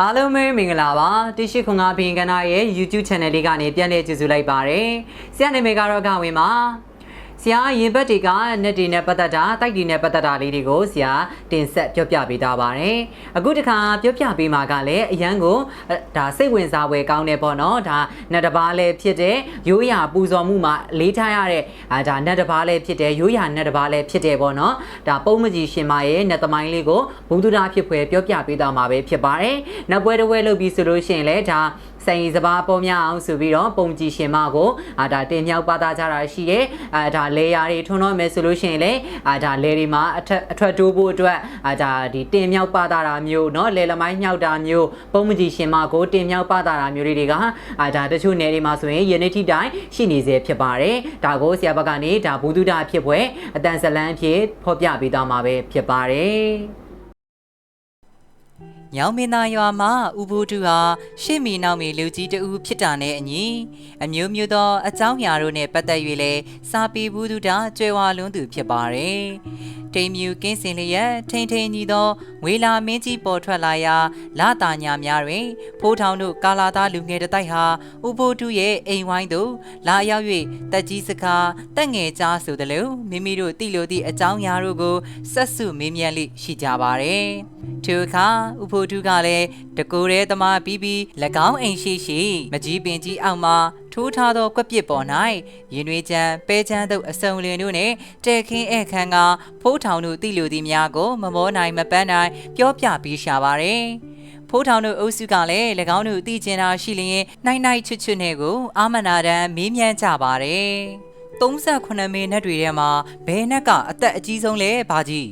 အားလုံးပဲမင်္ဂလာပါတိရှိခွန်ကဘင်ကနာရဲ့ YouTube channel လေးကနေပြန်လည်ကြည့်စုလိုက်ပါတယ်ဆရာနာမည်ကတော့ကဝင်ပါ ဆရာရင်ဘတ်တွေက net တွေနဲ့ပတ်သက်တာတိုက်တွေနဲ့ပတ်သက်တာလေးတွေကိုဆရာတင်ဆက်ပြောပြပေးထားပါတယ်အခုတခါပြောပြပေးမှာကလည်းအရန်ကိုအဲဒါစိတ်ဝင်စားဖွယ်ကောင်းတယ်ပေါ့နော်ဒါနတ်တစ်ပါးလည်းဖြစ်တဲ့ရိုးရာပူဇော်မှုမှာလေးထားရတဲ့အာဒါနတ်တစ်ပါးလည်းဖြစ်တဲ့ရိုးရာနတ်တစ်ပါးလည်းဖြစ်တယ်ပေါ့နော်ဒါပုံမကြီးရှင်မရဲ့နတ်သမိုင်းလေးကိုဘုဒ္ဓတာဖြစ်ဖွယ်ပြောပြပေးသွားမှာပဲဖြစ်ပါတယ်နောက်ပွဲတစ်ပွဲလုပ်ပြီးဆိုလို့ရှိရင်လည်းဒါ ဆိုင်ရီစပါးပေါ်များအောင်ဆိုပြီးတော့ပုံကြည်ရှင်မကိုအာဒါတင်မြောက်ပါသားကြတာရှိရဲ့အာဒါလေယာတွေထွန်းတော့မယ်ဆိုလို့ရှိရင်လည်းအာဒါလေတွေမှာအထက်အထွက်တိုးဖို့အတွက်အာဒါဒီတင်မြောက်ပါသားတာမျိုးเนาะလေလမိုင်းမြောက်တာမျိုးပုံမကြည်ရှင်မကိုတင်မြောက်ပါသားတာမျိုးတွေကအာဒါတချို့နယ်တွေမှာဆိုရင်ယနေ့ထိတိုင်ရှိနေစေဖြစ်ပါတယ်ဒါကိုဆရာဘက်ကနေဒါဘုဒ္ဓတာဖြစ်ပွဲအတန်ဇလန်းဖြစ်ဖော်ပြပေးသွားမှာပဲဖြစ်ပါတယ် ညောင်မင်းသားရွာမှာဥပုဒ္ဓဟာရှေ့မီနောက်မီလူကြီးတဦးဖြစ်တာနဲ့အညီအမျိုးမျိုးသောအကြောင်းအရာတို့နဲ့ပတ်သက်၍လည်းစာပေဘူးဒုတာကျွဲဝါလွန်းသူဖြစ်ပါတယ်။တိမ်မြူကင်းစင်လျက်ထိန်ထိန်ညီသောဝေလာမင်းကြီးပေါ်ထွက်လာရာလာတာညာများတွင်ဖိုးထောင်တို့ကာလာသားလူငယ်တစ်တိုက်ဟာဥပုဒ္ဓရဲ့အိမ်ဝိုင်းသို့လာရောက်၍တက်ကြီးစကားတက်ငယ်ကြားဆိုသလိုမိမိတို့တိလိုသည့်အကြောင်းအရာတို့ကိုဆက်စုမေးမြန်းလိရှိကြပါတယ်။ထိုအခါဥပုဒ္ဓကလည်းတကိုယ်ရဲသမားပြီးပြီး၎င်းအိမ်ရှိရှိမကြီးပင်ကြီးအောက်မှာထိုးထားသောကွက်ပစ်ပေါ်၌ရင်ွေချမ်းပဲချမ်းတို့အစုံလင်တို့နှင့်တဲခင်းဧခန်းကဖိုးထောင်တို့တိလိုသည်များကိုမမောနိုင်မပန်းနိုင်ပြောပြပြီးရှာပါတယ်။ဖိုးထောင်တို့အုပ်စုကလည်း၎င်းတို့သိကျင်တာရှိလျင်နိုင်နိုင်ချွတ်ချွတ်နဲ့ကိုအာမနာတန်မေးမြန်းကြပါတယ်။38မိနစ်တွေထဲမှာဘဲနက်ကအသက်အကြီးဆုံးလဲဘာကြီး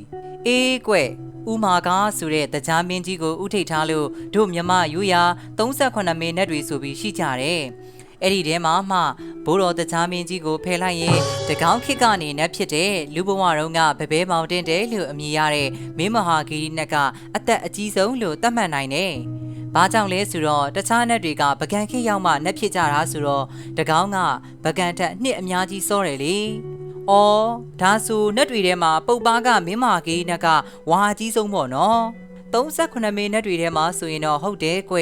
အေးကွယ် ဥမာကားဆိုတဲ့တရားမင်းကြီးကိုဥထိတ်ထားလို့တို့မြမယူရာ38မိနစ်တွေဆိုပြီးရှိကြတယ်။အဲ့ဒီထဲမှာမှဘိုးတော်တရားမင်းကြီးကိုဖယ်လိုက်ရင်တကောင်းခစ်ကနေနဲ့ဖြစ်တဲ့လူဘဝတုန်းကဗပဲမောင်တင်တယ်လို့အမည်ရတဲ့မင်းမဟာဂီရီနက်ကအသက်အကြီးဆုံးလို့သတ်မှတ်နိုင်တယ်။ဘာကြောင့်လဲဆိုတော့တခြားနက်တွေကပကံခစ်ရောက်မှနက်ဖြစ်ကြတာဆိုတော့တကောင်းကပကံထက်နှစ်အများကြီးစောတယ်လေ။ အော်ဒါဆိုနက်တွေထဲမှာပုပ်ပါကမင်းမာကြီးနက်ကဝါအကြီးဆုံးပေါ့နော်38မိနစ်တွေထဲမှာဆိုရင်တော့ဟုတ်တယ်ကွ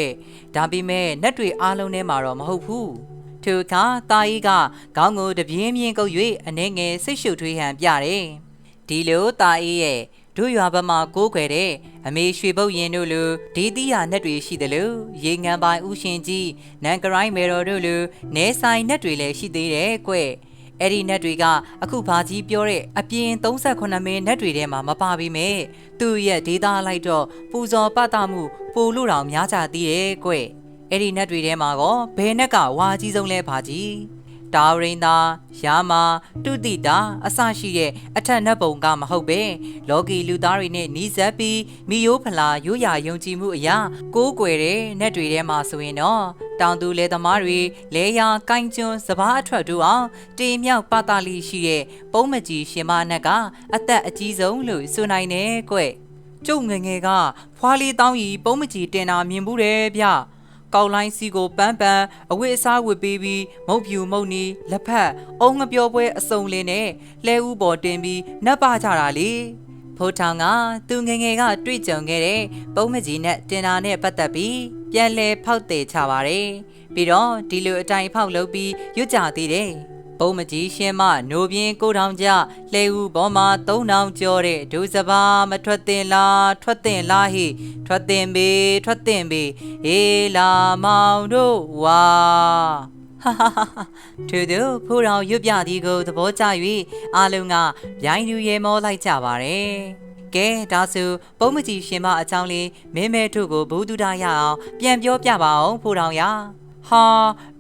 ဒါပေမဲ့နက်တွေအားလုံးထဲမှာတော့မဟုတ်ဘူးသူကတာကြီးကခေါင်းကိုတပြင်းပြင်းကုပ်၍အနေငယ်စိတ်ရှုပ်ထွေးဟန်ပြတယ်ဒီလိုတာကြီးရဲ့တို့ရွာဘက်မှာကိုးခွေတဲ့အမေရွှေပုတ်ရင်တို့လိုဒေသီယာနက်တွေရှိတယ်လို့ရေငန်ပိုင်ဥရှင်ကြီးနန်ကရိုင်းမေတော်တို့လိုနဲဆိုင်နက်တွေလည်းရှိသေးတယ်ကွ အဲ့ဒီနက်တွေကအခုဘာကြီးပြောတဲ့အပြင်38မိနစ်တွေထဲမှာမပါပေမဲ့သူ့ရဲ့ဒေတာလိုက်တော့ပူဇော်ပတ်တာမှုပို့လို့တောင်များကြသေးတယ်ကွအဲ့ဒီနက်တွေထဲမှာကောဘယ်နက်ကဝါကြီးဆုံးလဲဘာကြီး တာဝရိန်သာယာမာတုတိတာအစရှိတဲ့အထက်နတ်ပုံကမဟုတ်ပဲလောကီလူသားတွေနဲ့နီးစပ်ပြီးမိယိုးဖလာရိုးရာယုံကြည်မှုအရာကိုးကွယ်တဲ့နက်တွေထဲမှာဆိုရင်တော့တောင်သူလယ်သမားတွေလဲယာကိုင်းကျွန်းစပားအထွက်တို့အောင်တေမြောက်ပတာလီရှိတဲ့ပုံးမကြီးရှင်မနက်ကအသက်အကြီးဆုံးလို့ဆိုနိုင်တယ်ကွကျုပ်ငယ်ငယ်ကဖွာလီတောင်းရီပုံးမကြီးတင်တာမြင်ဘူးတယ်ဗျ ကောက်လိုင်းစီကိုပန်းပန်းအဝတ်အစားဝတ်ပေးပြီးမုတ်ဖြူမုတ်နီလက်ဖက်အုံငပြောပွဲအစုံလင်းနဲ့လဲဥပေါ်တင်ပြီးနတ်ပါကြတာလေဖိုးထောင်ကသူငယ်ငယ်ကတွေ့ကြုံခဲ့တဲ့ပုံးမကြီးနဲ့တင်တာနဲ့ပတ်သက်ပြီးပြန်လဲဖောက်တယ်ချပါတယ်ပြီးတော့ဒီလိုအတိုင်ဖောက်လုပ်ပြီးရွတ်ကြသေးတယ် ပုံမကြီးရှင်းမနိုပြင်းကိုတောင်ကြလှဲဦးဘောမှာသုံးတောင်ကျော်တဲ့ဒုစပါမထွက်တင်လားထွက်တင်လားဟိထွက်တင်ပေထွက်တင်ပေဟေးလာမောင်တို့ဝါဟာဟာဟာသူတို့ဖိုးတော်ရွတ်ပြသည်ကိုသဘောကျ၍အားလုံးကဗျိုင်းလူရဲမောလိုက်ကြပါတယ်ကဲဒါဆိုပုံမကြီးရှင်မအကြောင်းလေးမင်းမဲတို့ကိုဘူးတုဒရအောင်ပြန်ပြောပြပါအောင်ဖိုးတော်ရဟာ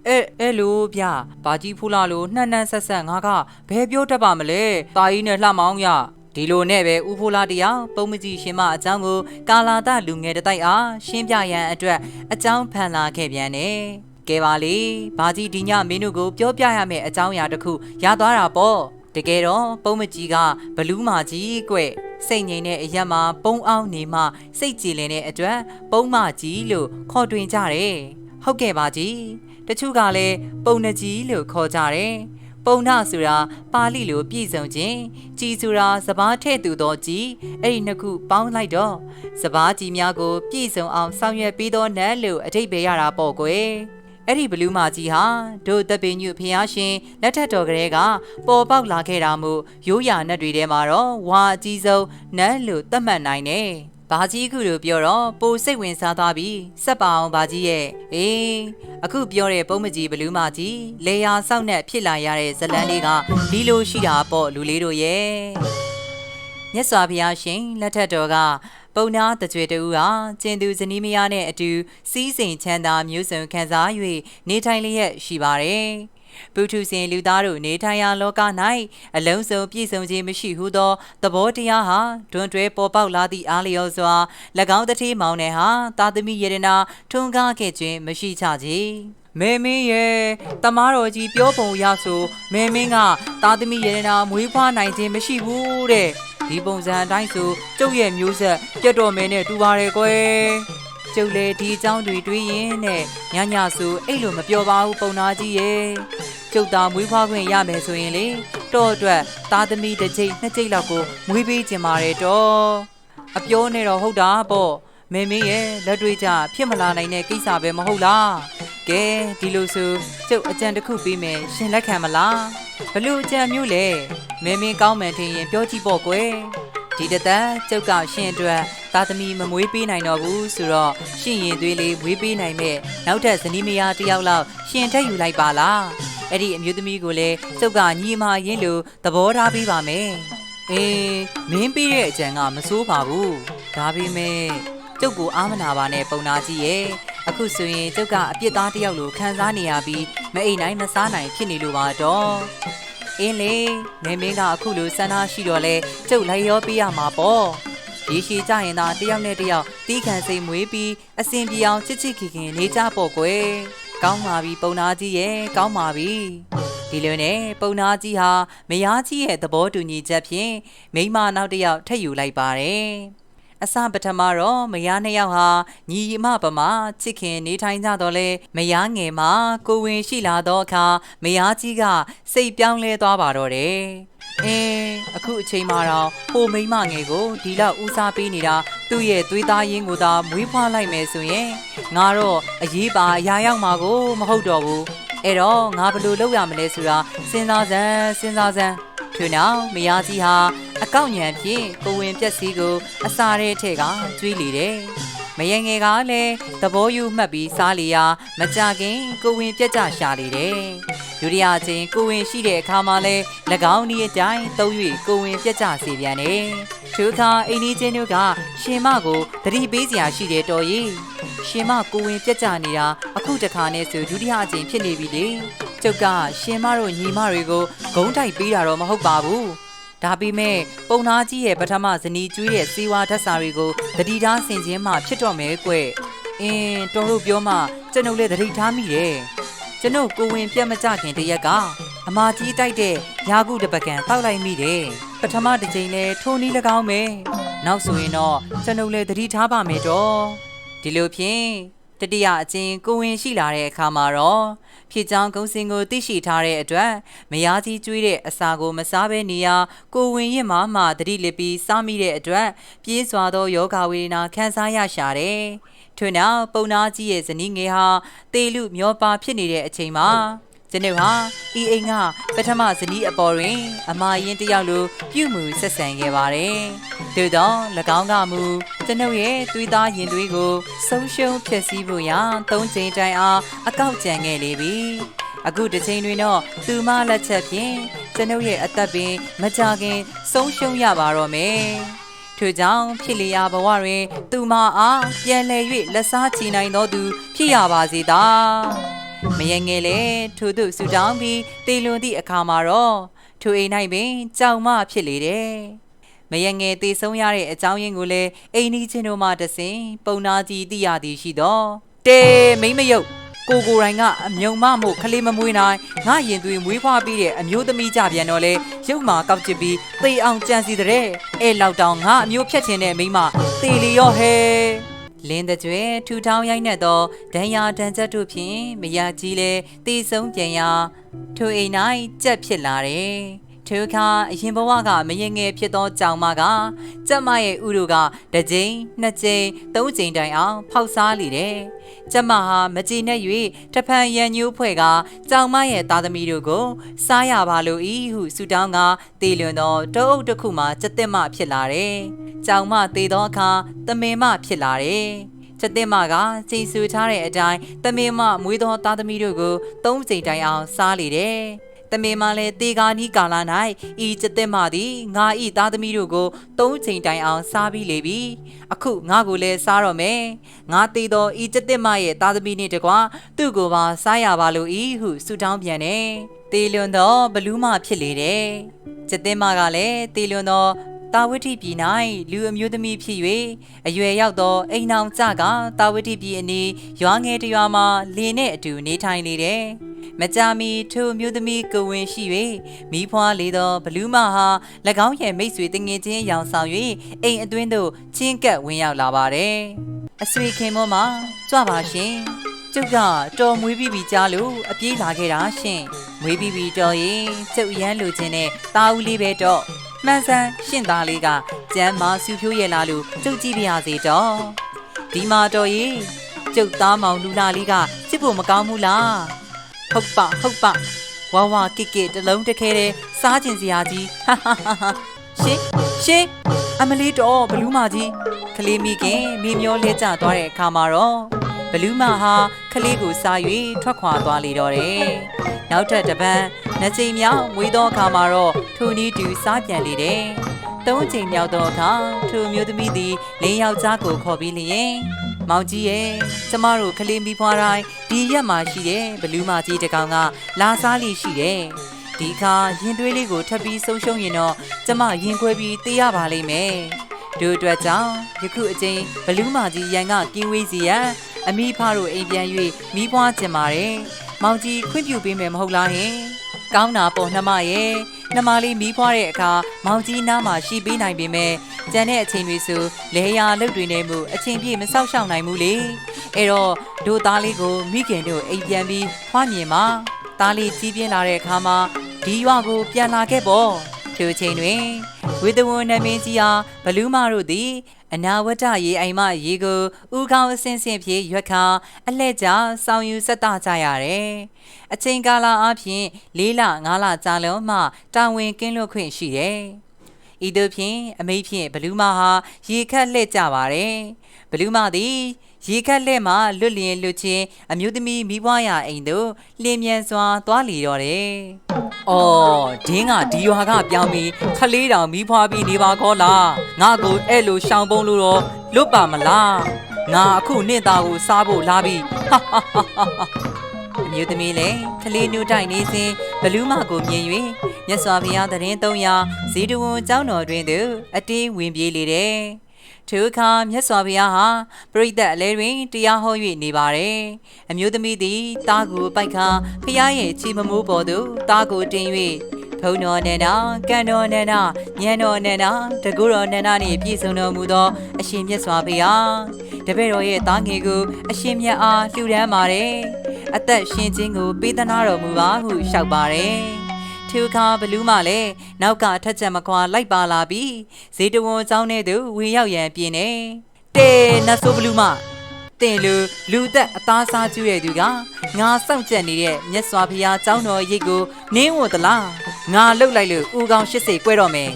အဲအဲလိုဗျဘာကြီးဖူလာလို့နှက်နှက်ဆက်ဆက်ငါကဘယ်ပြောတတ်ပါမလဲတာကြီးနဲ့လှမောင်းရဒီလိုနဲ့ပဲဦးဖိုးလာတရားပုံမကြီးရှင်မအကြောင်းကိုကာလာတလူငယ်တတိုက်အားရှင်းပြရန်အတွက်အကြောင်းဖန်လာခဲ့ပြန်တယ်ကဲပါလေဘာကြီးဒီညမင်းတို့ကိုပြောပြရမယ့်အကြောင်းအရာတစ်ခုရသွားတာပေါ့တကယ်တော့ပုံမကြီးကဘလူးမာကြီးကွစိတ်ငြိမ်တဲ့အရက်မှာပုံအောင်နေမှစိတ်ကြည်လင်တဲ့အတွက်ပုံမကြီးလို့ခေါ်တွင်ကြတယ်ဟုတ်ကဲ့ပါကြီး တချို့ကလည်းပုံနှကြီးလို့ခေါ်ကြတယ်ပုံနာဆိုတာပါဠိလိုပြည့်စုံခြင်းကြည်ဆိုတာစပားထဲ့သူသောကြည်အဲ့ဒီနှစ်ခုပေါင်းလိုက်တော့စပားကြည်များကို ပြည့်စုံအောင်ဆောင်ရွက်ပြီးသောနတ်လို့အထိပ္ပယ်ရတာပေါ့ကွယ်အဲ့ဒီဘလူးမာကြီးဟာတို့တပ်ပင်ညုဖျားရှင်လက်ထက်တော်ကလေးကပေါ်ပေါက်လာခဲ့တာမို့ရိုးရာနတ်တွေထဲမှာတော့ဝါအကြီးဆုံးနတ်လို့သတ်မှတ်နိုင်တယ် ဘာကြီးခုလိုပြောတော့ပိုစိတ်ဝင်စားသွားပြီစက်ပါအောင်ဘာကြီးရဲ့အေးအခုပြောတဲ့ပုံမကြီးဘလူးမကြီးလေယာဆောက်နဲ့ဖြစ်လာရတဲ့ဇလန်းလေးကဒီလိုရှိတာပေါ့လူလေးတို့ရဲ့မြတ်စွာဘုရားရှင်လက်ထက်တော်ကပုံနာတကြွေတူဟာကျင်သူဇနီးမယားနဲ့အတူစီးစိမ်ချမ်းသာမျိုးစုံခံစား၍နေထိုင်လျက်ရှိပါတယ် ပုထုဇဉ်လူသားတို့နေထိုင်ရာလောက၌အလုံးစုံပြည့်စုံခြင်းမရှိဟုသောသဘောတရားဟာတွင်တွဲပေါ်ပေါက်လာသည့်အားလျော်စွာ၎င်းတတိမောင်နှင့်ဟာသာသမီယေရနာထွန်းကားခဲ့ခြင်းမရှိချကြမေမင်းရဲ့တမားတော်ကြီးပြောပုံရဆိုမေမင်းကသာသမီယေရနာမွေးဖွားနိုင်ခြင်းမရှိဘူးတဲ့ဒီပုံစံအတိုင်းဆိုကျုပ်ရဲ့မျိုးဆက်ပြတ်တော်မဲနဲ့တူပါတယ်ကွယ်ကျုပ်လေဒီအကြောင်းတွေတွေးရင်နဲ့ညညဆိုအဲ့လိုမပြောပါဘူးပုံနာကြီးရဲ့ ကျုပ်သာမွေးဖွားခွင့်ရမယ်ဆိုရင်လေတော့အတွက်သားသမီးတစ်ချိန်နှစ်ချိန်လောက်ကိုမွေးပေးခြင်းပါတယ်တော့အပြောနဲ့တော့ဟုတ်တာပေါ့မေမင်းရဲ့လက်တွေ့ကြဖြစ်မလာနိုင်တဲ့ကိစ္စပဲမဟုတ်လားကဲဒီလိုဆိုကျုပ်အကြံတစ်ခုပေးမယ်ရှင်လက်ခံမလားဘလို့အကြံမျိုးလဲမေမင်းကောင်းမှန်ထင်ရင်ပြောကြည့်ပေါ့ကွယ်ဒီတသက်ကျုပ်ကရှင်အတွက်သားသမီးမမွေးပေးနိုင်တော့ဘူးဆိုတော့ရှင်ရင်သွေးလေးမွေးပေးနိုင်မဲ့နောက်ထပ်ဇနီးမယားတစ်ယောက်လောက်ရှင်ထက်ယူလိုက်ပါလား အဲ့ဒီအမျိုးသမီးကိုလည်းကျုပ်ကညီမရင်းလို့သဘောထားပေးပါမယ်အေးမင်းပေးတဲ့အကြံကမစိုးပါဘူးဒါပေမဲ့ကျုပ်ကိုအားမနာပါနဲ့ပုံနာကြီးရဲ့အခုဆိုရင်ကျုပ်ကအပြစ်သားတစ်ယောက်လိုခံစားနေရပြီးမအိမ်နိုင်မစားနိုင်ဖြစ်နေလို့ပါတော့အင်းလေမင်းမင်းကအခုလိုစမ်းသားရှိတော့လဲကျုပ်လိုက်ရောပေးရမှာပေါ့ရေရှည်ကြရင်သာတစ်ယောက်နဲ့တစ်ယောက်တီးခံစိတ်မွေးပြီးအစဉ်ပြေအောင်ချစ်ချစ်ခင်ခင်နေကြပေါ့ကွယ် ကောင်းပါပြီပုံနာကြီးရဲ့ကောင်းပါပြီဒီလိုနဲ့ပုံနာကြီးဟာမယားကြီးရဲ့သဘောတူညီချက်ဖြင့်မိန်းမနောက်တစ်ယောက်ထပ်ယူလိုက်ပါတယ်အစပထမတော့မယားနှစ်ယောက်ဟာညီမပမာချစ်ခင်နေထိုင်ကြတော့လဲမယားငယ်မှာကိုဝင်ရှိလာတော့အခါမယားကြီးကစိတ်ပြောင်းလဲသွားပါတော့တယ်။ အင်းအခုအချိန်မှာတော့ဟိုမိန်းမငယ်ကိုဒီလောက်ဦးစားပေးနေတာသူ့ရဲ့သွေးသားရင်းကိုသာမွေးဖွားလိုက်မယ်ဆိုရင်ငါတော့အရေးပါအရာရောက်မှာကိုမဟုတ်တော့ဘူး။အဲ့တော့ငါဘယ်လိုလုပ်ရမလဲဆိုတာစဉ်းစားစမ်းစဉ်းစားစမ်းထို့နောက်မယားကြီးဟာအကောက်ညံဖြင့်ကိုဝင်ပြက်စီးကိုအစာတဲ့ထဲကကျွေးလေတယ်။ မယငယ်ကလည်းသဘောယူမှတ်ပြီးစားလေရာမကြခင်ကိုဝင်ပြက်ကြရှာလေတယ်။ဒုတိယအချိန်ကိုဝင်ရှိတဲ့အခါမှာလဲ၎င်းဒီအတိုင်းသုံး၍ကိုဝင်ပြက်ကြစေပြန်တယ်။ထိုအခါအိမ်ကြီးချင်းတို့ကရှင်မကိုတတိပေးစရာရှိတယ်တော်ကြီး။ရှင်မကိုဝင်ပြက်ကြနေတာအခုတခါနဲ့ဆိုဒုတိယအချိန်ဖြစ်နေပြီလေ။ကျုပ်ကရှင်မတို့ညီမတွေကိုဂုံးတိုက်ပေးတာတော့မဟုတ်ပါဘူး။ ဒါပေမဲ့ပုံနာကြီးရဲ့ပထမဇနီးကျွေးတဲ့စီဝါဓာတ်စာတွေကိုတတိထားဆင်ခြင်းမှဖြစ်တော့မယ်ကွ။အင်းတော်တို့ပြောမှကျွန်ုပ်လည်းတတိထားမိတယ်။ကျွန်ုပ်ကိုဝင်ပြတ်မကြခင်တရက်ကအမာကြီးတိုက်တဲ့ယာကုတပကံတောက်လိုက်မိတယ်။ပထမတစ်ချိန်လဲထိုးနီး၎င်းမယ်။နောက်ဆိုရင်တော့ကျွန်ုပ်လည်းတတိထားပါမယ်တော့။ဒီလိုဖြင့် တတိယအချင်းကိုဝင်ရှိလာတဲ့အခါမှာတော့ဖြစ်ချောင်းကုန်းစင်ကိုသိရှိထားတဲ့အတွက်မယားကြီးကျွေးတဲ့အစာကိုမစားဘဲနေရကိုဝင်ရင်မှမှတတိလစ်ပြီးစားမိတဲ့အတွက်ပြေးစွာသောယောဂဝေဒနာခံစားရရှာတယ်။ထို့နောက်ပုံနာကြီးရဲ့ဇနီးငယ်ဟာတေလူမျောပါဖြစ်နေတဲ့အချိန်မှာ ကျွန်ုပ်ဟာဤအိမ်ကပထမဇနီးအပေါ်တွင် အမရင်တယောက်လိုပြုမှုဆက်ဆံခဲ့ပါတယ်။သို့သော၎င်းကမူကျွန်ုပ်ရဲ့သွေးသားရင်သွေးကိုဆုံးရှုံးဖြစ်စည်းဖို့ရာသုံးချိန်တိုင်အောင်အကောက်ကြံခဲ့လေပြီ။အခုတစ်ချိန်တွင်တော့သူမလက်ချက်ဖြင့်ကျွန်ုပ်ရဲ့အသက်ပင် မကြခင်ဆုံးရှုံးရပါတော့မယ်။ထို့ကြောင့်ဖြစ်လျာဘဝတွင် သူမအားပြန်လည်၍လက်စားချီနိုင်သောသူ ဖြစ်ရပါစေသာ။ မယငယ်လေထို့သူဆူတောင်းပြီးတေလွန်သည့်အခါမှာတော့ထိုအိမ်၌ပင်ကြောင်မဖြစ်လေတယ်။မယငယ်တေဆုံးရတဲ့အကြောင်းရင်းကိုလည်းအိမ်နီးချင်းတို့မှတဆင်ပုံနာကြီးသိရသည်ရှိတော့တေမိမ့်မယုတ်ကိုကိုရိုင်းကအမြုံမမို့ခလေးမမွေးနိုင်ငါရင်သွေးမွေးဖွားပြီးတဲ့အမျိုးသမီးကြပြန်တော့လေရုပ်မာကောက်ချစ်ပြီးသေအောင်ကြံစီတဲ့အဲလောက်တောင်ငါအမျိုးဖြတ်ချင်တဲ့မိန်းမသေလီရောဟဲ လင်းတကြွယ်ထူထောင်းရိုက်နှက်သောဒဏ်ရာဒဏ်ချက်တို့ဖြင့်မရကြီးလဲတေဆုံးပြန်ရာထိုအိမ်၌ကြက်ဖြစ်လာတယ်။ ထိုအခါအရင်ဘဝကမရင်ငယ်ဖြစ်သောကြောင်မကကျက်မရဲ့ဥတို့ကတစ်ကြိမ်နှစ်ကြိမ်သုံးကြိမ်တိုင်အောင်ဖောက်စားလေတယ်။ကျက်မဟာမကြည်နဲ့၍တဖန်ရန်ညိုးဖွဲ့ကကြောင်မရဲ့သားသမီးတို့ကို စားရပါလို့ဤဟုဆူတောင်းကတေလွန်သောတောအုပ်တစ်ခုမှကျက်တက်မဖြစ်လာတယ်။ကြောင်မတေသောအခါတမင်မဖြစ်လာတယ်။ချက်တင်မကချိန်ဆူထားတဲ့အတိုင်းတမင်မမွေးသောသားသမီးတို့ကိုသုံးချိန်တိုင်အောင်စားလေတယ်။ တမင်မလည်းတေကာနီးကာလ၌ဤချက်တင်မသည်ငါဤသားသမီးတို့ကိုသုံးချိန်တိုင်အောင်စားပြီးလေပြီ။အခုငါကိုလည်းစားတော့မယ်။ငါတေသောဤချက်တင်မရဲ့သားသမီးနှင့်တကွာသူ့ကိုပါစားရပါလို့ဤဟုဆုတောင်းပြန်တယ်။တေလွန်သောဘလူးမဖြစ်လေတယ်။ချက်တင်မကလည်းတေလွန်သော တာဝတိပြည်၌လူအမျိုးသမီးဖြစ်၍အရွယ်ရောက်သောအိမ်အောင်ကြကတာဝတိပြည်အနီးရွာငယ်တစ်ရွာမှာလင်းနဲ့အတူနေထိုင်လေတယ်။မကြာမီထိုအမျိုးသမီးကိုဝင်ရှိ၍မိဖွားလေသောဘလူးမဟာ၎င်းရဲ့မိတ်ဆွေတငယ်ချင်းရောင်ဆောင်၍အိမ်အတွင်းသို့ချင်းကပ်ဝင်ရောက်လာပါတယ်။အဆွေခင်မောမှာကြွပါရှင်။ကျုပ်ကတော်မွေးပြီးပြီကြားလို့အပြေးလာခဲ့တာရှင်။မွေးပြီးပြီတော်ရင်ကျုပ်ရမ်းလိုချင်တဲ့တာဦးလေးပဲတော့ မှန်ဆန်ရှင့်သားလေးကကျမ်းမာစုဖြိုးရလာလို့ကျုပ်ကြည့်ပါရစေတော့ဒီမာတော်ကြီးကျုပ်သားမောင်လူလာလေးကချစ်ဖို့မကောင်းဘူးလားဟုတ်ပါဟုတ်ပါဝါဝါကိကိတလုံးတခဲတဲ့စားကျင်စရာကြီးဟာဟာဟာဟာရှင်ရှင်အမလေးတော်ဘလူးမကြီးကလေးမိခင်မိမျောလဲကျသွားတဲ့အခါမှာတော့ ဘလူးမဟာကလေးကိုစား၍ထွက်ခွာသွားလေတော့တယ်နောက်ထပ်တစ်ပတ်နှစ်ချိန်မြောက်မွေးသောအခါမှာတော့ထိုနီးတူစားပြန်လေတယ်သုံးချိန်မြောက်သောအခါထိုမျိုးသမီးသည်လင်းယောက်ျားကိုခေါ်ပြီးလျင်မောင်ကြီးရဲ့ကျမတို့ကလေးမိဖွားတိုင်းဒီရက်မှာရှိတဲ့ဘလူးမကြီးတစ်ကောင်ကလာစားလိရှိတယ်ဒီအခါရင်သွေးလေးကိုထပ်ပြီးဆုံးရှုံးရင်တော့ကျမရင်ခွဲပြီးတေးရပါလိမ့်မယ်တို့အတွက်ကြောင့်ယခုအချိန်ဘလူးမကြီးရန်ကကင်းဝေးစီရန် အမိဖတို့အိမ်ပြန်၍မိဖွားကျင်ပါတယ်မောင်ကြီးခွင့်ပြုပေးမယ်မဟုတ်လားဟင်ကောင်းတာပေါ့နှမရဲ့နှမလေးမီးဖွားတဲ့အခါမောင်ကြီးနားမှာရှိပေးနိုင်ပေမဲ့ကျန်တဲ့အချိန်တွေဆိုလဲရလုတ်တွေနဲ့မှုအချိန်ပြည့်မဆောက်ရှောက်နိုင်ဘူးလေအဲ့တော့ဒိုသားလေးကိုမိခင်တို့အိမ်ပြန်ပြီးဖွားမြင်မှာသားလေးကြီးပြင်းလာတဲ့အခါမှာဒီရွာကိုပြန်လာခဲ့ပေါ့သူအချိန်တွင်ဝေဒဝန်နမင်းကြီးအားဘလူးမတို့သည် အနာဝတ္တရေအိမ်မရေကိုဥကောင်းအစင်စင်ဖြင့်ရွက်ခါအလှဲ့ကြဆောင်ယူဆက်တကြရတယ်။အချိန်ကာလအပြင်၄လ၅လကြာလုံးမှတာဝန်ကင်းလွတ်ခွင့်ရှိတယ်။ဤသို့ဖြင့်အမိဖြင့်ဘလူးမဟာရေခတ်လှဲ့ကြပါတယ်။ဘလူးမသည် ရေခတ်လက်မှလွတ်လျင်လွတ်ချင်းအမျိုးသမီးမိဘွားရာအိမ်သို့လင်းမြန်စွာသွားလီတော့တယ်။အော်ဒင်းကဒီရွာကပြောင်းပြီးခလေးတောင်မိဖွားပြီးနေပါကောလား။ငါကိုအဲ့လိုရှောင်ပုံးလို့တော့လွတ်ပါမလား။ငါအခုနင့်သားကိုစားဖို့လာပြီ။ဟာဟာဟာဟာအမျိုးသမီးလည်းခလေးနုတိုက်နေစဉ်ဘလူးမကိုမြင်၍မြတ်စွာဘုရားသခင်300ဇီတဝန်ကျောင်းတော်တွင်သို့အတင်းဝင်ပြေးလေတယ်။ ထိုအခါမြတ်စွာဘုရားဟာပရိသတ်အလဲတွင်တရားဟော၍နေပါတယ်။အမျိုးသမီးသည်တားကိုပိုက်ခါဖျားရဲ့ချီမမိုးပေါ်သို့တားကိုတင်၍ဘုံတော်နန္ဒာကံတော်နန္ဒာဉာဏ်တော်နန္ဒာတကုတော်နန္ဒာနှင့်ပြည့်စုံတော်မူသော အရှင်မြတ်စွာဘုရားတပည့်တော်ရဲ့တားငယ်ကိုအရှင်မြတ်အားလှူဒန်းပါတယ်။အသက်ရှင်ခြင်းကိုပေးသနာတော်မူပါဟုလျှောက်ပါတယ်။ သူခါဘလူးမလည်းနောက်ကထက်ချက်မကွာလိုက်ပါလာပြီးဇေတဝန်เจ้าနဲ့သူဝင်ရောက်ရန်ပြင်းနေတဲနတ်ဆိုးဘလူးမတင်လူလူသက်အသားစားကျွရဲ့သူကငါစောင့်ကြက်နေတဲ့မြတ်စွာဘုရားเจ้าတော်ရိတ်ကိုနင်းဝတ်သလားငါလှုပ်လိုက်လို့ဦးကောင်း80ကွဲတော့မယ်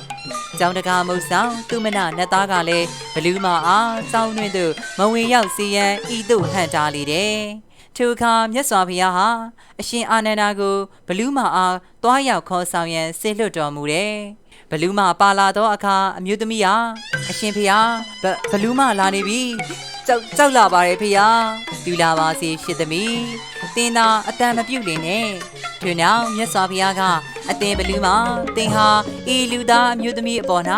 ကျောင်းတကာမုတ်ဆောင်သူမနနတ်သားကလည်းဘလူးမအားစောင်းတွင်သူမဝင်ရောက်စီရန်ဤသို့ဟန်တာလေတယ် ထိုအခါမြတ်စွာဘုရားဟာအရှင်အာနန္ဒာကိုဘလူးမအားတွားရောက်ခေါ်ဆောင်ရန်ဆေလွတ်တော်မူတယ်။ဘလူးမပါလာသောအခါအမျိုးသမီးဟာအရှင်ဘုရားဘဘလူးမလာနေပြီ။ ကြောက်ကြောက်လာပါရဲ့ဘုရား။လူလာပါစေဖြစ်သမီး။တင်းသာအတန်မပြုတ်လင်နဲ့။ထို့နောက်မြတ်စွာဘုရားကအတင်ဘလူးမတင်ဟာဤလူသားအမျိုးသမီးအပေါ်၌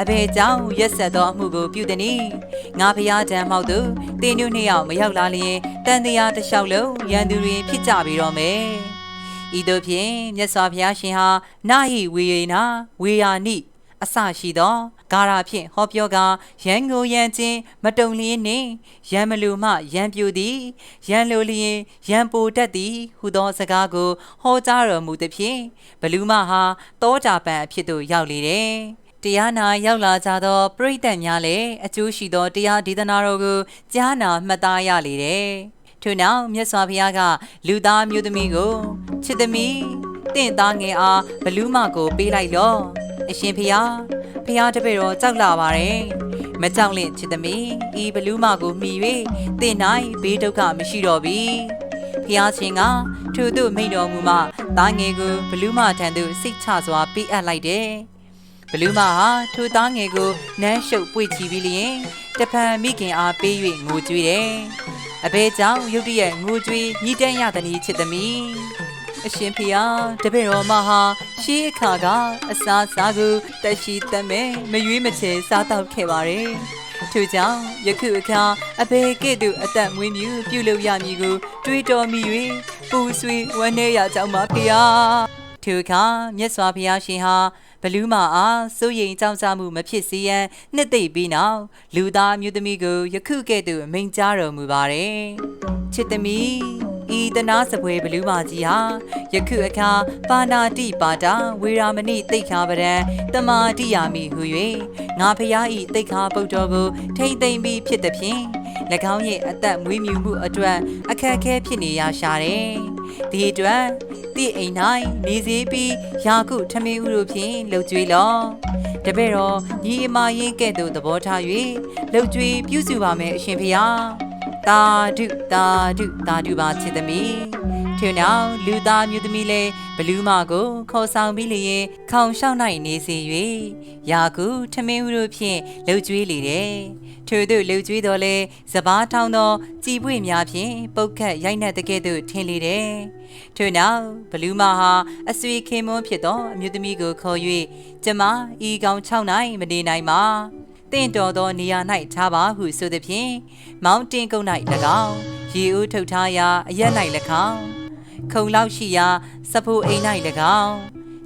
အဘယ်ကြောင့်ရက်ဆက်သောအမှုကိုပြုသည်နည်း။ငါဘုရားတံမောက်သူတင်းညွနှစ်ယောက်မရောက်လာလျင်တန်တရားတစ်လျှောက်လုံးရန်သူတွေဖြစ်ကြပြီတော့မယ်။ဤသို့ဖြင့်မြတ်စွာဘုရားရှင်ဟာနာဟိဝေယနာဝေယာနိ အစရှိသောဂါရာဖြင့်ဟောပြောကာရန်ကိုရန်ချင်းမတုံလျင်းနှင့်ရန်မလူမှရန်ပြူသည်ရန်လိုလျင်ရန်ပိုတတ်သည်ဟုသောစကားကိုဟောကြားတော်မူသည်ဖြင့်ဘလူးမဟာတောကြပန်အဖြစ်သို့ရောက်လေတယ်တရားနာရောက်လာကြသောပရိသတ်များလည်းအကျိုးရှိသောတရားဒေသနာတော်ကိုကြားနာမှတ်သားရလေတယ်။ထို့နောက်မြတ်စွာဘုရားကလူသားမျိုးသမီးကိုချစ်သမီးတင့်သားငယ်အားဘလူးမကိုပေးလိုက်လော့။ အရှင်ဘုရားဘုရားတပည့်တော်ကြောက်လာပါတယ်။မကြောက်လင့်ချစ်သမီးဤဘလူးမကိုမှီ၍တင့်၌ဘေးဒုက္ခမရှိတော့ပြီ။ဖျားရှင်ကထို့သို့မိန့်တော်မူမှသားငယ်ကိုဘလူးမထံသို့စိတ်ချစွာပေးအပ်လိုက်တယ်။ဘလူးမဟာထိုသားငယ်ကိုနမ်းရှုပ်ပွေချီပြီးလျင်တဖန်မိခင်အားပေး၍ငိုကြွေးတယ်။အဘဲကြောင့်ရုတ်တရက်ငိုကြွေးညှိတန့်ရသည်ချစ်သမီး။ အရှင်ဖျားတပည့်တော်မဟာရှေးအခါကအစားစားကိုတက်ရှိတက်မဲ့မရွေးမချေစားတော့ခဲ့ပါတယ်။ထို့ကြောင့်ယခုအခါအဘေကဲ့သို့အသက်မွေးမြူပြုလုပ်ရမည်ကို တွေးတော်မိ၍ပူဆွေးဝမ်းနည်းရကြောင်းပါဖေဟာထိုအခါမြတ်စွာဘုရားရှင်ဟာဘလူးမအားစိုးရိမ်ကြောက်ကြမှုမဖြစ်စေရန်နှစ်သိမ့်ပြီးနောက်လူသားမျိုးသမီးကိုယခုကဲ့သို့မိန့်ကြားတော်မူပါတယ်ချစ်သမီး ဤတနာစပွဲဘလူးမကြီးဟာယခုအခါပါဏာတိပါတာဝေရာမဏိတိတ်ခါပဒံတမာတိယာမိဟု၍ငါဖျားဤတိတ်ခါပုတ်တော်ကိုထိမ့်သိမ့်ပြီးဖြစ်သည်ဖြင့်၎င်းရဲ့အသက်မွေးမြူမှုအတွက်အခက်အခဲဖြစ်နေရရှာတယ်ဒီအတွက်တိအိမ်၌နေစည်းပြီးယာကုထမင်းဥတို့ဖြင့်လှုပ်ကြွေးလော့တပည့်တော်ညီအမရင်ကဲ့သို့သဘောထား၍လှုပ်ကြွေးပြုစုပါမယ်အရှင်ဖျား တာဓုတာဓုတာဓုပါချစ်သမီးထို့နောက်လူသားမျိုးသမီးလည်းဘလူးမကိုခေါ်ဆောင်ပြီးလျင်ခေါင်လျှောက်နိုင်နေစေ၍ယာကုထမင်းဥတို့ဖြင့်လှုပ်ကြွေးလေတယ်ထို့သို့လှုပ်ကြွေးတော်လဲစပားထောင်းသောကြည်ပွေများဖြင့်ပုတ်ခတ်ရိုက်နှက်တဲ့ကဲ့သို့ထင်လေတယ်ထို့နောက်ဘလူးမဟာအဆွေခင်မွန်းဖြစ်သောအမျိုးသမီးကိုခေါ်၍ကျမဤကောင်6နိုင်မနေနိုင်ပါ တင့်တော်သောနေရာ၌ထားပါဟုဆိုသည်ဖြင့်မောင်တင်ကုန်း၌၎င်းရေဦးထုတ်ထားရာအရက်၌၎င်းခုံလောက်ရှိရာစဖိုးအိမ်၌၎င်း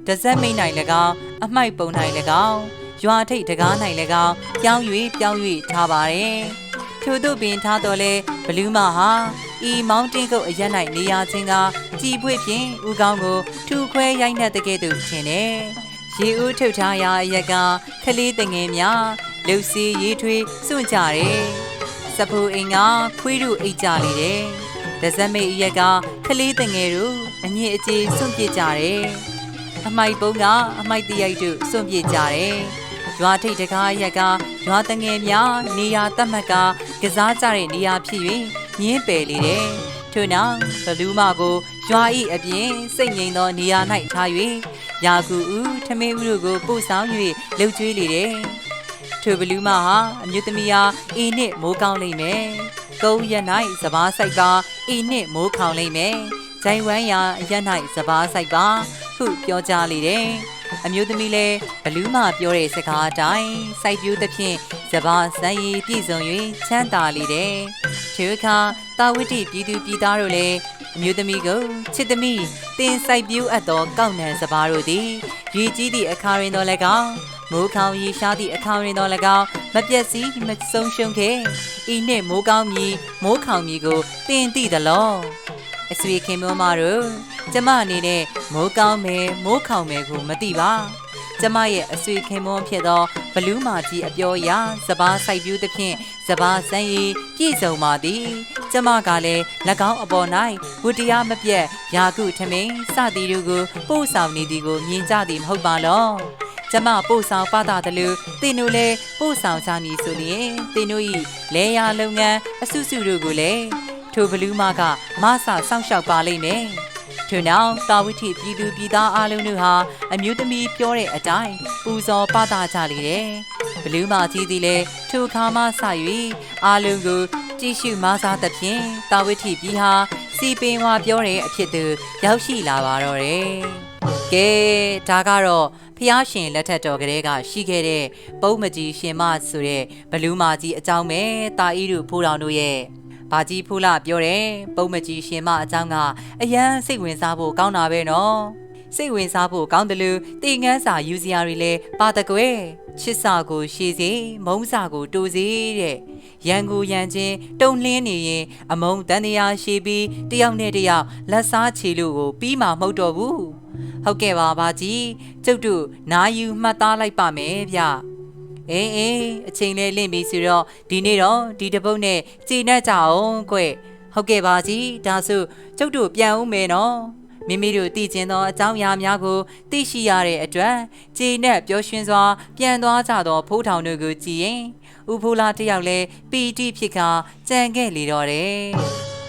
တဇက်မိတ်၌၎င်းအမိုက်ပုံ၌၎င်းရွာထိတ်တကား၌၎င်းပြောင်း၍ပြောင်း၍ထားပါတယ်ထို့သို့ပင်ထားတော်လဲဘလူးမဟာဤမောင်တင်ကုတ်အရက်၌နေရာချင်းကကြည်ပွေဖြင့်ဥကောင်းကိုထူခွဲရိုက်နှက်တဲ့ကဲ့သို့ထင်တယ်ရေဦးထုတ်ထားရာအရက်ကခလေးတငယ်များ လှုပ်စီရေးထွေးစွန့်ကြတယ်စပူအင်ကခွေးတို့အိတ်ကြလေတယ်ဒဇက်မိတ်အရက်ကခလေးတငယ်တို့အညစ်အကြေးစွန့်ပစ်ကြတယ်အမိုက်ပုံးကအမိုက်တရိုက်တို့စွန့်ပစ်ကြတယ်ရွာထိတ်တကားရက်ကရွာတငယ်များနေရာတတ်မှတ်ကကစားကြတဲ့နေရာဖြစ်၍ညင်းပယ်လေတယ်။ထို့နောက်ဘလူးမကိုရွာဤအပြင်စိတ်ငြိမ်သောနေရာ၌ထား၍ယာကူဦးထမင်းဦးတို့ကိုပို့ဆောင်၍လှုပ်ကြွေးလေတယ်။ ထိုဘလူးမဟာအမျိုးသမီးအားဤနှင့်မိုးကောင်းလိမ့်မယ်။ကုန်းရ၌စပားဆိုင်ပါဤနှင့်မိုးခေါင်လိမ့်မယ်။ဂျိုင်ဝမ်းရာအရ၌စပားဆိုင်ပါဟုပြောကြားလေတယ်။အမျိုးသမီးလည်းဘလူးမပြောတဲ့စကားအတိုင်းစိုက်ပျိုးသဖြင့်စပါးစံရည်ပြည့်စုံ၍ချမ်းသာလေတယ်။ထိုအခါတာဝတိပြည်သူပြည်သားတို့လည်းအမျိုးသမီးကိုချစ်သမီးတင်စိုက်ပျိုးအပ်သောကောက်နံစပါးတို့သည်ရည်ကြီးသည့်အခါရင်တော်၎င်း မိုးခေါင်ရေရှားသည့်အခါရင်တော်၎င်းမပြက်စီးမဆုံးရှုံးခဲ့ဤနှင့်မိုးကောင်းမီမိုးခေါင်မီကိုတင်သိသလောအဆွေခင်မမတို့ကျမအနေနဲ့မိုးကောင်းမယ်မိုးခေါင်မယ်ကိုမသိပါကျမရဲ့အဆွေခင်မွန်းဖြစ်သောဘလူးမာကြီးအပြောအရစပားစိုက်ပျိုးသဖြင့်စပားစမ်းရည်ပြည့်စုံပါသည်ကျမကလည်း၎င်းအပေါ်၌ဝတ္တရားမပြတ်ယာကုထမင်းစသည်တို့ကိုပို့ဆောင်နေသည်ကိုမြင်ကြသည်မဟုတ်ပါလော ကျမပို့ဆောင်ပါတာတလူတင်တို့လည်းပို့ဆောင်ကြမည်ဆိုရင်တင်တို့၏လဲရလုပ်ငန်းအစုစုတို့ကိုလည်းထိုဘလူးမကမဆစောင့်ရှောက်ပါလိမ့်မယ်ထို့နောက်တာဝိထိပြည်သူပြည်သားအလုံးတို့ဟာအမျိုးသမီးပြောတဲ့အတိုင်းပူဇော်ပသကြလေတယ်။ဘလူးမာကြီးသည်လည်းထိုခါမှစ၍အလုံးကိုကြည့်ရှုမဆားသဖြင့်တာဝိထိပြည်ဟာစီပင်ဝါပြောတဲ့အဖြစ်သူရောက်ရှိလာပါတော့တယ်။ ကဲဒါကတော့ဖျားရှင်လက်ထက်တော်ကလေးကရှိခဲ့တဲ့ပုံမကြီးရှင်မဆိုတဲ့ဘလူးမာကြီးအကြောင်းပဲတာအီတို့ဖိုးတော်တို့ရဲ့ဘာကြီးဖူးလာပြောတယ်ပုံမကြီးရှင်မအကြောင်းကအရန်စိတ်ဝင်စားဖို့ကောင်းတာပဲနော်စိတ်ဝင်စားဖို့ကောင်းတယ်လို့တင်ငန်းစာယူစရာတွေလည်းပါတကွယ်ချစ်စာကိုရှည်စေမုန်းစာကိုတိုးစေတဲ့ရန်ကိုရန်ချင်းတုံလှင်းနေရင် အမုံတန်တရားရှည်ပြီးတယောက်နဲ့တယောက်လက်စားချေလို့ကိုပြီးမှမဟုတ်တော့ဘူး ဟုတ်ကဲ့ပါဘာကြီးကျုပ်တို့နာယူမှတ်သားလိုက်ပါမယ်ဗျအေးအေးအချိန်လေးလင့်ပြီဆိုတော့ဒီနေ့တော့ဒီတပုတ်နဲ့ကြည်နှက်ကြအောင်ကွဟုတ်ကဲ့ပါကြီးဒါဆိုကျုပ်တို့ပြန်ဦးမယ်နော်မိမိတို့တည်ကျင်သောအကြောင်းအရာများကိုသိရှိရတဲ့အတွက်ကြည်နဲ့ပျော်ရွှင်စွာ ပြန်သွားကြသောဖိုးထောင်တို့ကိုကြည်ရင်ဥဖိုးလာတစ်ယောက်လည်းပီတိဖြစ်ခါကြံခဲ့လေတော့တယ်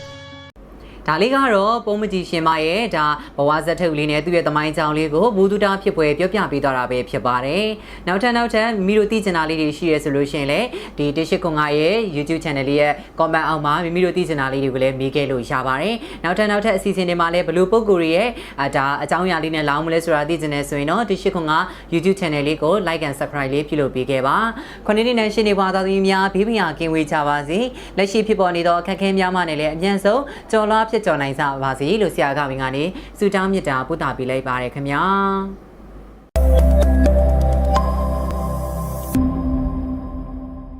ဒါလေးကတော့ပုံမကြီးရှင်မရဲ့ဒါဘဝဇက်ထုတ်လေးနဲ့သူ့ရဲ့သမိုင်းကြောင်းလေးကိုဘူဒူတာဖြစ်ပွဲပြောပြပေးသွားတာပဲဖြစ်ပါတယ်။နောက်ထပ်နောက်ထပ်မိမိတို့သိချင်တာလေးတွေရှိရဆိုလို့ရှိရင်လည်းဒီတရှိခွန်ကရဲ့ YouTube channel လေးရဲ့ comment အောက်မှာမိမိတို့သိချင်တာလေးတွေကိုလည်းမေးခဲ့လို့ရပါတယ်။နောက်ထပ်နောက်ထပ်အစီအစဉ်တွေမှာလည်းဘလို့ပုံကိုယ်တွေရဲ့အဒါအကြောင်းအရာလေးနဲ့လောင်းမလဲဆိုတာသိချင်နေဆိုရင်တော့တရှိခွန်က YouTube channel လေးကို like and subscribe လေးပြုလုပ်ပေးခဲ့ပါ။ခொနည်းနေ့နဲ့ရှင်းနေပါသားသမီးများဘေးပညာကင်းဝေးကြပါစေ။လက်ရှိဖြစ်ပေါ်နေသောအခက်အခဲများမှလည်းအမြန်ဆုံးကြော်လွှားဖြစ်ကျော်နိုင်ကြပါစေလို့ဆရာကမင်းကနေဆုတောင်းမြတ်တာပို့တာပေးလိုက်ပါတယ်ခင်ဗျာ။